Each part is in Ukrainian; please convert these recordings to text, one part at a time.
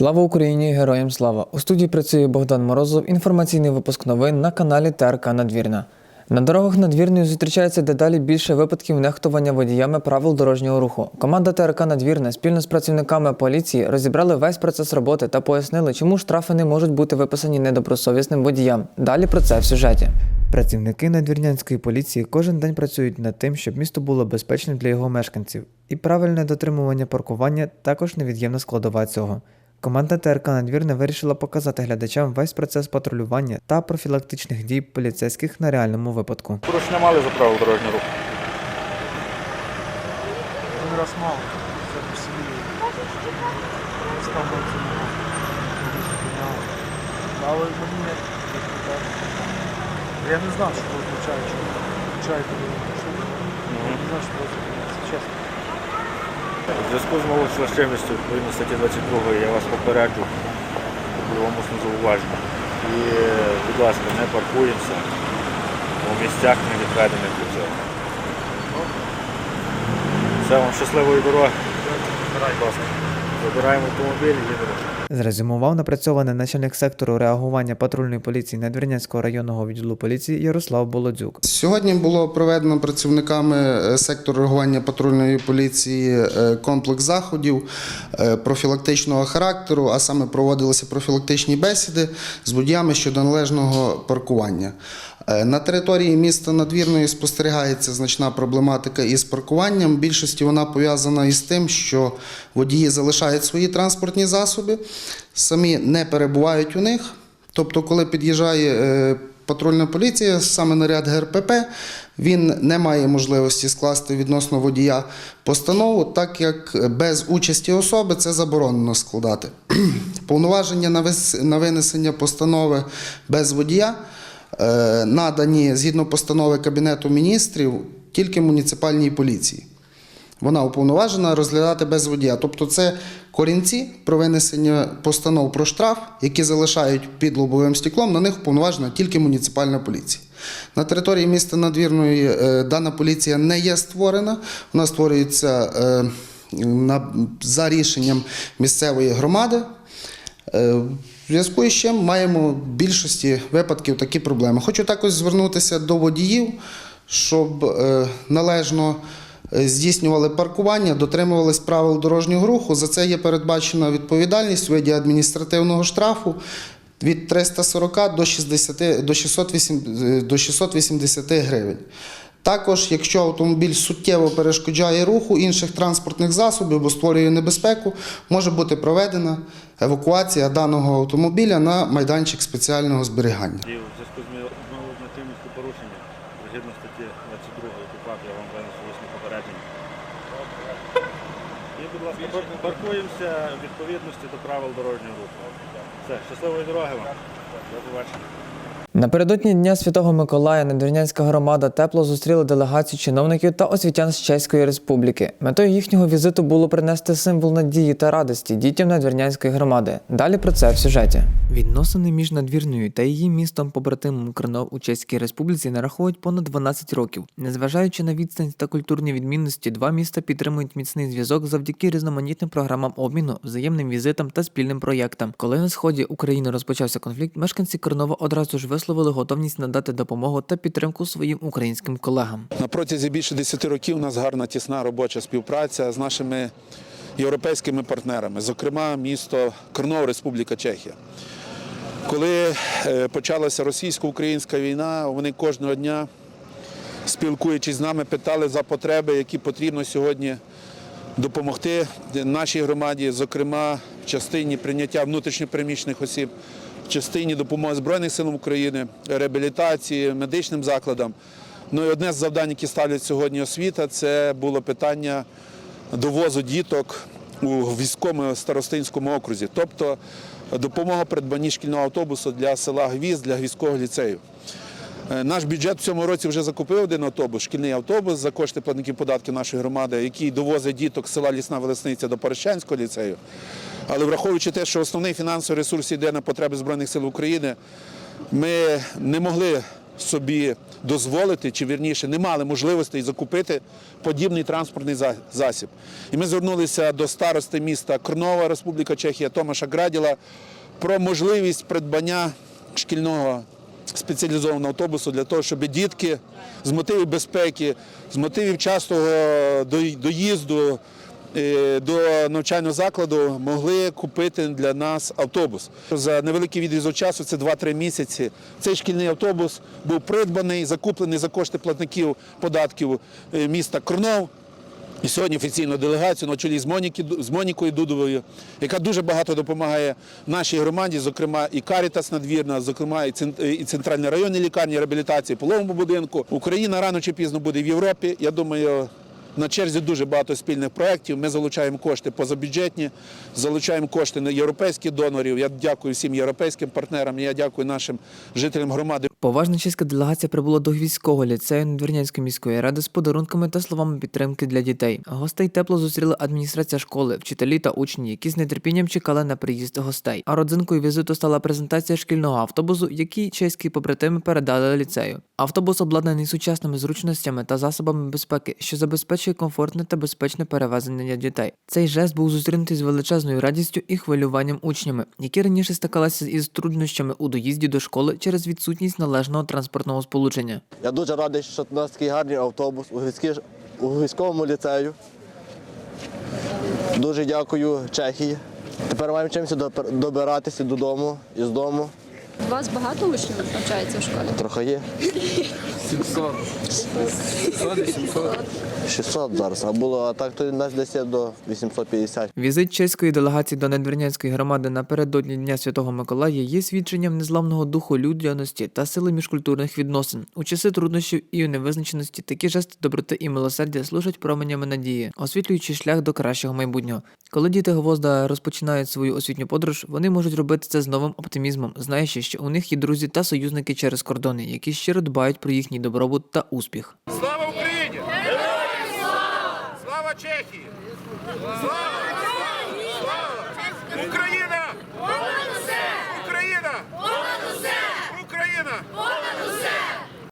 Слава Україні! Героям слава! У студії працює Богдан Морозов. Інформаційний випуск новин на каналі ТРК Надвірна. На дорогах надвірної зустрічається дедалі більше випадків нехтування водіями правил дорожнього руху. Команда ТРК Надвірна спільно з працівниками поліції розібрали весь процес роботи та пояснили, чому штрафи не можуть бути виписані недобросовісним водіям. Далі про це в сюжеті. Працівники надвірнянської поліції кожен день працюють над тим, щоб місто було безпечним для його мешканців, і правильне дотримування паркування також невід'ємна складова цього. Команда ТРК Надвірне вирішила показати глядачам весь процес патрулювання та профілактичних дій поліцейських на реальному випадку. Порушення мали за правил дорожнього руху. Один раз мало, це по селі. Став на цьому. зупиняли. Але мені. Я не знав, що що означає, коли ви не знав, що це чесно. У зв'язку з малочвачимістю, відповідно статті 22 я вас попереджу про умисне зауваження. І, будь ласка, не паркуємося у місцях, не відведених для цього. Все, вам щасливої дороги. Будь ласка. Забираємо автомобіль і їдемо. Зрезюмував напрацьований начальник сектору реагування патрульної поліції Надвірнянського районного відділу поліції Ярослав Болодзюк. Сьогодні було проведено працівниками е, сектору реагування патрульної поліції е, комплекс заходів е, профілактичного характеру, а саме проводилися профілактичні бесіди з водіями щодо належного паркування. Е, На території міста Надвірної спостерігається значна проблематика із паркуванням. В більшості вона пов'язана із тим, що водії залишають свої транспортні засоби, самі не перебувають у них. Тобто, коли під'їжджає е, патрульна поліція, саме наряд ГРПП, він не має можливості скласти відносно водія постанову, так як без участі особи це заборонено складати. Повноваження на винесення постанови без водія надані згідно постанови Кабінету міністрів тільки муніципальній поліції. Вона уповноважена розглядати без водія. Тобто це корінці про винесення постанов про штраф, які залишають під лобовим стеклом, на них уповноважена тільки муніципальна поліція. На території міста Надвірної е, дана поліція не є створена, вона створюється е, за рішенням місцевої громади. Зв'язку з чим маємо в більшості випадків такі проблеми. Хочу також звернутися до водіїв, щоб е, належно е, здійснювали паркування, дотримувались правил дорожнього руху. За це є передбачена відповідальність у виді адміністративного штрафу від 340 до 60, до 608, е, до 680 гривень. Також, якщо автомобіль суттєво перешкоджає руху інших транспортних засобів або створює небезпеку, може бути проведена евакуація даного автомобіля на майданчик спеціального зберігання. І зв'язку з малозначимістю порушення, згідно статті 22 КУПАП, я вам винесу усне попередження. І, будь ласка, паркуємося в відповідності до правил дорожнього руху. Все, щасливої дороги вам. До побачення. Напередодні Дня Святого Миколая Надвірнянська громада тепло зустріла делегацію чиновників та освітян з Чеської Республіки. Метою їхнього візиту було принести символ надії та радості дітям Надвірнянської громади. Далі про це в сюжеті. Відносини між надвірною та її містом побратимом Кринов у Чеській Республіці нараховують понад 12 років. Незважаючи на відстань та культурні відмінності, два міста підтримують міцний зв'язок завдяки різноманітним програмам обміну, взаємним візитам та спільним проєктам. Коли на сході України розпочався конфлікт, мешканці Кринова одразу ж висловили готовність надати допомогу та підтримку своїм українським колегам. На протязі більше 10 років у нас гарна тісна робоча співпраця з нашими європейськими партнерами, зокрема місто Крнов, Республіка Чехія. Коли е, почалася російсько-українська війна, вони кожного дня, спілкуючись з нами, питали за потреби, які потрібно сьогодні допомогти нашій громаді, зокрема в частині прийняття внутрішньопереміщених осіб, частині допомоги Збройних сил України, реабілітації, медичним закладам. Ну і одне з завдань, які ставлять сьогодні освіта, це було питання довозу діток у військовому старостинському окрузі, тобто допомога придбанні шкільного автобусу для села Гвізд, для гвіздського ліцею. Е, Наш бюджет в цьому році вже закупив один автобус, шкільний автобус за кошти платників податків нашої громади, який довозить діток з села Лісна Велесниця до Порощанського ліцею. Але враховуючи те, що основний фінансовий ресурс йде на потреби Збройних сил України, ми не могли собі дозволити, чи вірніше не мали можливості закупити подібний транспортний засіб. І ми звернулися до старости міста Корнова, Республіка Чехія, Томаша Граділа про можливість придбання шкільного спеціалізованого автобусу для того, щоб дітки з мотивів безпеки, з мотивів частого доїзду до навчального закладу могли купити для нас автобус. За невеликий відрізок часу, це 2-3 місяці. Цей шкільний автобус був придбаний, закуплений за кошти платників податків е, міста Корнов. І сьогодні офіційну делегацію на чолі з, Моніки, з Монікою Дудовою, яка дуже багато допомагає нашій громаді, зокрема і Карітас надвірна, зокрема і цен- і центральна районна лікарня реабілітації, половому будинку. Україна рано чи пізно буде в Європі. Я думаю, на черзі дуже багато спільних проєктів. Ми залучаємо кошти позабюджетні, залучаємо кошти на європейських донорів. Я дякую всім європейським партнерам. Я дякую нашим жителям громади. Поважна чеська делегація прибула до Гвіздського ліцею Надвірнянської міської ради з подарунками та словами підтримки для дітей. Гостей тепло зустріла адміністрація школи, вчителі та учні, які з нетерпінням чекали на приїзд гостей. А родзинкою візиту стала презентація шкільного автобусу, який чеські побратими передали ліцею. Автобус обладнаний сучасними зручностями та засобами безпеки, що забезпечує комфортне та безпечне перевезення дітей. Цей жест був зустрінутий з величезною радістю і хвилюванням учнями, які раніше стикалися із труднощами у доїзді до школи через відсутність належного транспортного сполучення. Я дуже радий, що у нас такий гарний автобус у, військовому ліцею. Дуже дякую Чехії. Тепер маємо чимось добиратися додому і з дому. У вас багато учнів навчається в школі? Трохи є. 700. 600 зараз, а було, а так то нас десь є до 850. Візит чеської делегації до Надвірнянської громади напередодні Дня Святого Миколая є свідченням незламного духу людяності та сили міжкультурних відносин. У часи труднощів і невизначеності такі жести доброти і милосердя служать променями надії, освітлюючи шлях до кращого майбутнього. Коли діти Гвозда розпочинають свою освітню подорож, вони можуть робити це з новим оптимізмом, знаючи, що у них є друзі та союзники через кордони, які щиро дбають про їхній добробут та успіх. Слава Україні! Слава Чехії! Слава! Слава! Україна!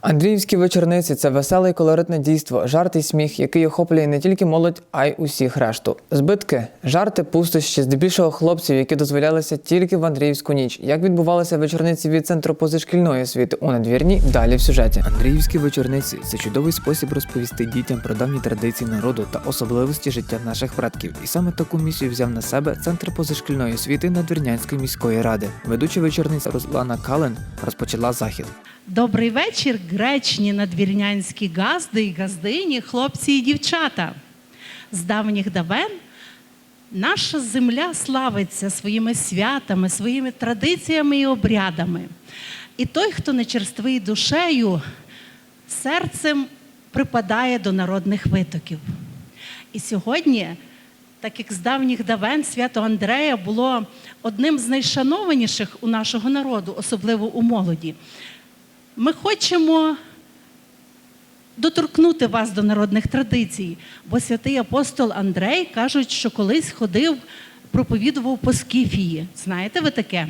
Андріївські вечорниці це веселе і колоритне дійство, жарт і сміх, який охоплює не тільки молодь, а й усіх решту. Збитки, жарти, пустощі, здебільшого хлопців, які дозволялися тільки в Андріївську ніч. Як відбувалися вечорниці від центру позашкільної освіти у надвірні? Далі в сюжеті. Андріївські вечорниці це чудовий спосіб розповісти дітям про давні традиції народу та особливості життя наших предків. І саме таку місію взяв на себе центр позашкільної освіти Надвірнянської міської ради. Ведуча вечорниця Руслана Кален розпочала захід. Добрий вечір, гречні надвірнянські газди і газдині, хлопці і дівчата. З давніх давен наша земля славиться своїми святами, своїми традиціями і обрядами. І той, хто не черствий душею, серцем припадає до народних витоків. І сьогодні, так як з давніх давен свято Андрея було одним з найшанованіших у нашого народу, особливо у молоді, ми хочемо доторкнути вас до народних традицій, бо святий апостол Андрей кажуть, що колись ходив, проповідував по Скіфії. Знаєте ви таке?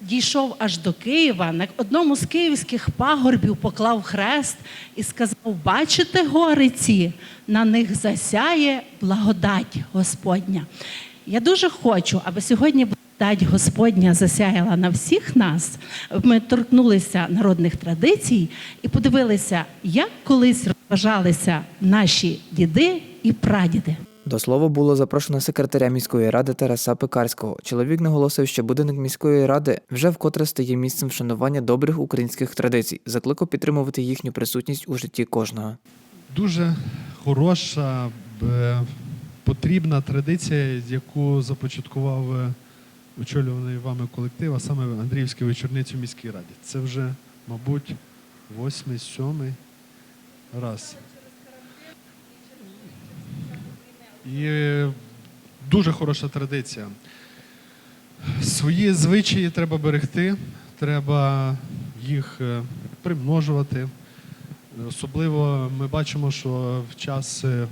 Дійшов аж до Києва, на одному з київських пагорбів поклав хрест і сказав: Бачите гори ці, на них засяє благодать Господня. Я дуже хочу, аби сьогодні благодать Господня засяяла на всіх нас. Ми торкнулися народних традицій і подивилися, як колись розважалися наші діди і прадіди. До слова було запрошено секретаря міської ради Тараса Пекарського. Чоловік наголосив, що будинок міської ради вже вкотре стає місцем вшанування добрих українських традицій. Закликав підтримувати їхню присутність у житті кожного. дуже хороша, б- потрібна традиція, яку започаткував е, очолюваний вами колектив, а саме Андріївські вечорниці в міській раді. Це вже, мабуть, восьмий, сьомий раз. І дуже хороша традиція. Свої звичаї треба берегти, треба їх е, примножувати. Особливо ми бачимо, що в час е,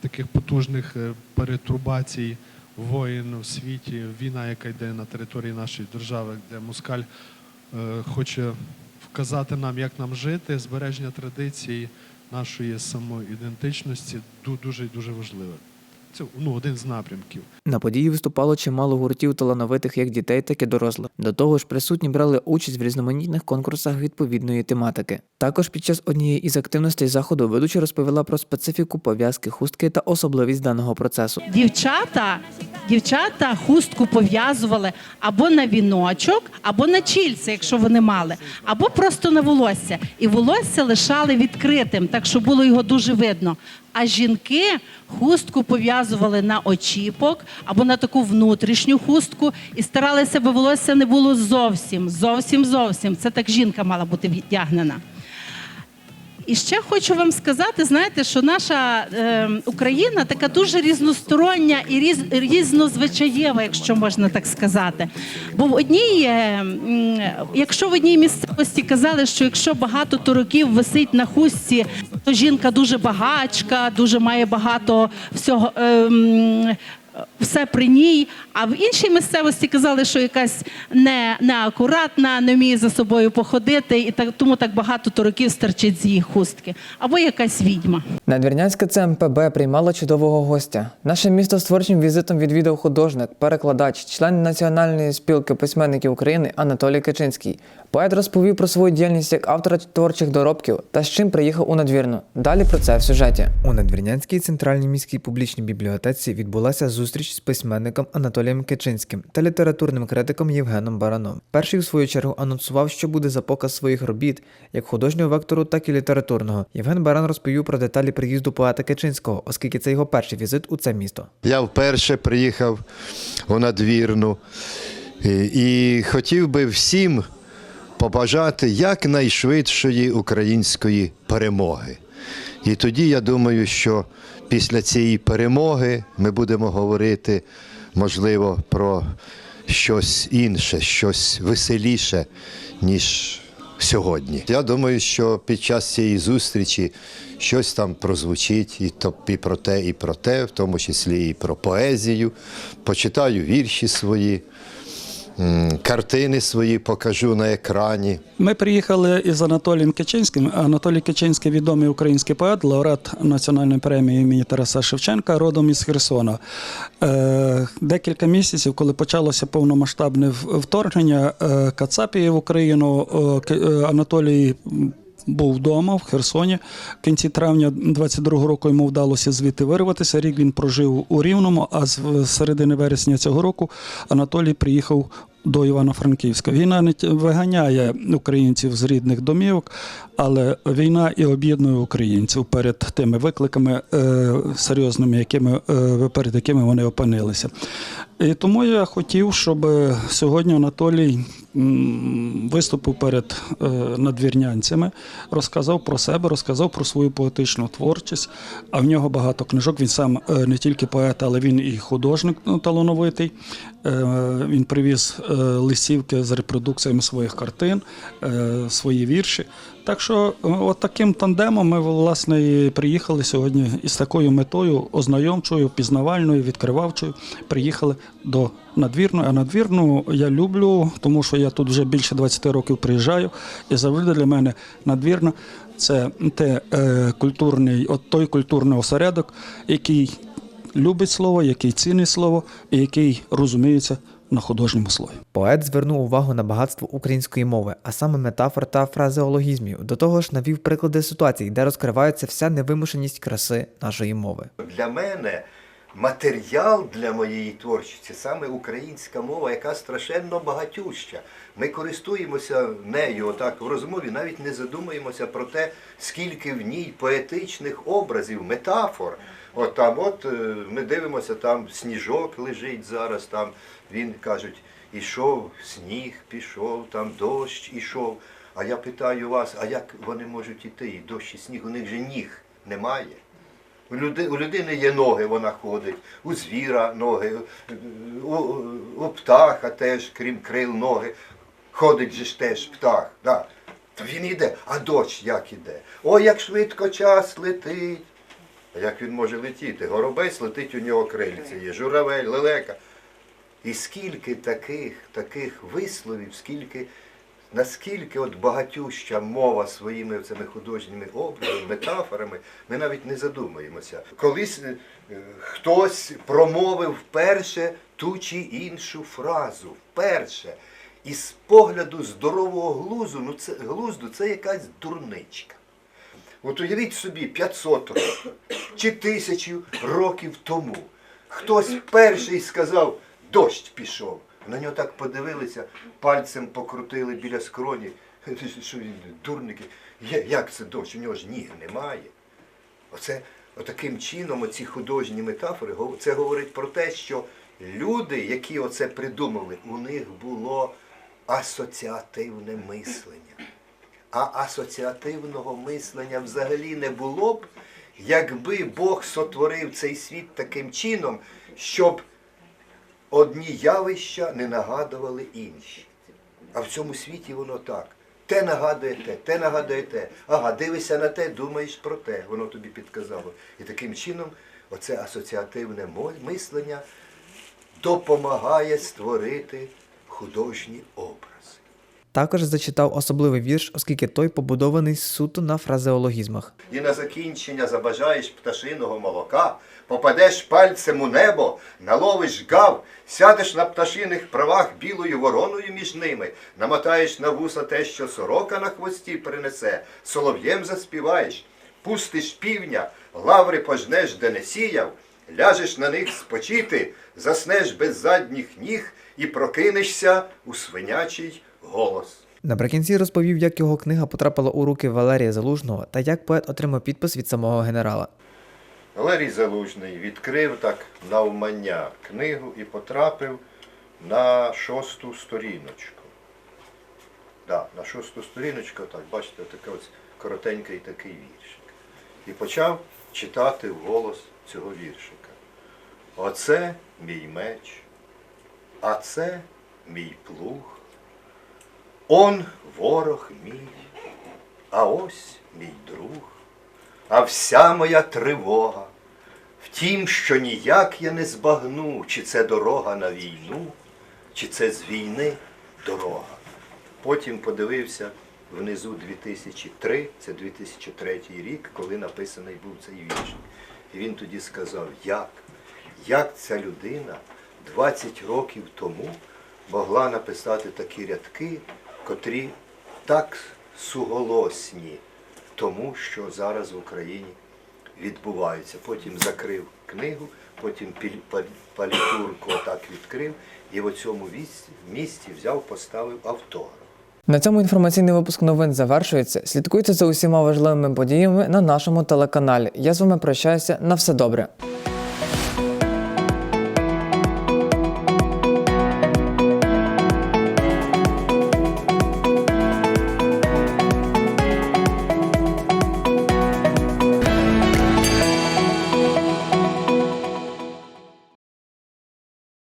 таких потужних е, перетрубацій воїн у світі, війна, яка йде на території нашої держави, де Москаль е, хоче вказати нам, як нам жити, збереження традицій нашої самоідентичності ду- дуже дуже важливе. Це ну, один з напрямків. На події виступало чимало гуртів талановитих як дітей, так і дорослих. До того ж, присутні брали участь в різноманітних конкурсах відповідної тематики. Також під час однієї із активностей заходу ведуча розповіла про специфіку пов'язки хустки та особливість даного процесу. Дівчата, дівчата хустку пов'язували або на віночок, або на чільце, якщо вони мали, або просто на волосся. І волосся лишали відкритим, так що було його дуже видно. А жінки хустку пов'язували на очіпок або на таку внутрішню хустку і старалися, аби волосся не було зовсім, зовсім, зовсім. Це так жінка мала бути вдягнена. І ще хочу вам сказати, знаєте, що наша е, Україна така дуже різностороння і різ, різнозвичаєва, якщо можна так сказати. Бо в одній, е, якщо в одній місцевості казали, що якщо багато туроків висить на хустці, то жінка дуже багачка, дуже має багато всього. Е, все при ній, а в іншій місцевості казали, що якась не, неакуратна, не вміє за собою походити, і так тому так багато туроків старчить з її хустки, або якась відьма. Надвірнянське ЦМПБ приймало чудового гостя. Наше місто з творчим візитом відвідав художник, перекладач, член Національної спілки письменників України Анатолій Качинський. Поет розповів про свою діяльність як автора творчих доробків та з чим приїхав у надвірну. Далі про це в сюжеті. У Надвірнянській центральній міській публічній бібліотеці відбулася зустріч з письменником Анатолієм Кичинським та літературним критиком Євгеном Бараном. Перший, в свою чергу, анонсував, що буде за показ своїх робіт, як художнього вектору, так і літературного. Євген Баран розповів про деталі приїзду поета Кичинського, оскільки це його перший візит у це місто. Я вперше приїхав у надвірну і хотів би всім побажати якнайшвидшої української перемоги. І тоді я думаю, що після цієї перемоги ми будемо говорити, можливо, про щось інше, щось веселіше, ніж сьогодні. Я думаю, що під час цієї зустрічі щось там прозвучить і, то, і про те, і про те, в тому числі і про поезію. Почитаю вірші свої, картини свої покажу на екрані. Ми приїхали із Анатолієм Кичинським. Анатолій Кичинський відомий український поет, лауреат національної премії імені Тараса Шевченка, родом із Херсона. Е, Декілька місяців, коли почалося повномасштабне вторгнення е, Кацапії в Україну, е, Анатолій. Був вдома в Херсоні. В кінці травня 22-го року йому вдалося звідти вирватися. Рік він прожив у Рівному, а з середини вересня цього року Анатолій приїхав до Івано-Франківська. Війна не виганяє українців з рідних домівок, але війна і об'єднує українців перед тими викликами е, серйозними, якими, е, перед якими вони опинилися. І тому я хотів, щоб сьогодні Анатолій виступив перед е, надвірнянцями, розказав про себе, розказав про свою поетичну творчість. А в нього багато книжок. Він сам е, не тільки поет, але він і художник ну, талановитий. Е, Він привіз е, листівки з репродукціями своїх картин, е, свої вірші. Так що, от таким тандемом ми власне і приїхали сьогодні із такою метою ознайомчою, пізнавальною, відкривавчою. Приїхали до надвірної. А надвірну я люблю, тому що я тут вже більше 20 років приїжджаю, і завжди для мене надвірна це те е, культурний, от той культурний осередок, який любить слово, який цінить слово і який розуміється на художньому слові. Поет звернув увагу на багатство української мови, а саме метафор та фразеологізмів. До того ж, навів приклади ситуацій, де розкривається вся невимушеність краси нашої мови. Для мене матеріал для моєї творчості саме українська мова, яка страшенно багатюща. Ми користуємося нею отак в розмові, навіть не задумуємося про те, скільки в ній поетичних образів, метафор. От там, от е, ми дивимося, там сніжок лежить зараз, там він кажуть, ішов сніг, пішов, там дощ ішов. А я питаю вас, а як вони можуть іти? І дощ і сніг, у них же ніг немає. У, людини є ноги, вона ходить, у звіра ноги, у, у птаха теж, крім крил, ноги. Ходить же ж теж птах. Да. То він йде, а дощ як іде? Ой, як швидко час летить. Як він може летіти? Горобець летить у нього крильця є, журавель, лелека. І скільки таких, таких висловів, скільки наскільки от багатюща мова своїми цими художніми образами, метафорами, ми навіть не задумаємося. Колись е, хтось промовив вперше ту чи іншу фразу. Вперше. І з погляду здорового глузу, ну це глузду це якась дурничка. От уявіть собі 500 років чи тисячу років тому. Хтось перший сказав, дощ пішов. На нього так подивилися, пальцем покрутили біля скроні. Що він, дурники, як це дощ? У нього ж ніг немає. Оце отаким чином, оці художні метафори, це говорить про те, що люди, які оце придумали, у них було асоціативне мислення. А асоціативного мислення взагалі не було б, якби Бог сотворив цей світ таким чином, щоб одні явища не нагадували інші. А в цьому світі воно так. Те нагадує те, те нагадує те. Ага, дивишся на те, думаєш про те, воно тобі підказало. І таким чином оце асоціативне мислення допомагає створити художні образи. Також зачитав особливий вірш, оскільки той побудований суто на фразеологізмах. І на закінчення забажаєш пташиного молока, попадеш пальцем у небо, наловиш гав, сядеш на пташиних правах білою вороною між ними, намотаєш на вуса те, що сорока на хвості принесе, солов'єм заспіваєш, пустиш півня, лаври пожнеш, де не сіяв, ляжеш на них спочити, заснеш без задніх ніг і прокинешся у свинячий голос. Наприкінці розповів, як його книга потрапила у руки Валерія Залужного та як поет отримав підпис від самого генерала. Валерій Залужний відкрив так навмання книгу і потрапив на шосту сторіночку. Да, на шосту сторіночку, так, бачите, такий ось коротенький такий віршик. І почав читати вголос цього віршика. Оце мій меч, а це мій плуг. Он ворог мій, а ось мій друг а вся моя тривога. Втім, що ніяк я не збагну, чи це дорога на війну, чи це з війни дорога. Потім подивився внизу 2003, це 2003 рік, коли написаний був цей вірш. І він тоді сказав, як? Як ця людина 20 років тому могла написати такі рядки, котрі так суголосні тому, що зараз в Україні відбувається. Потім закрив книгу, потім палітурку отак відкрив і в цьому місці взяв, поставив автограф. На цьому інформаційний випуск новин завершується. Слідкуйте за усіма важливими подіями на нашому телеканалі. Я з вами прощаюся. На все добре.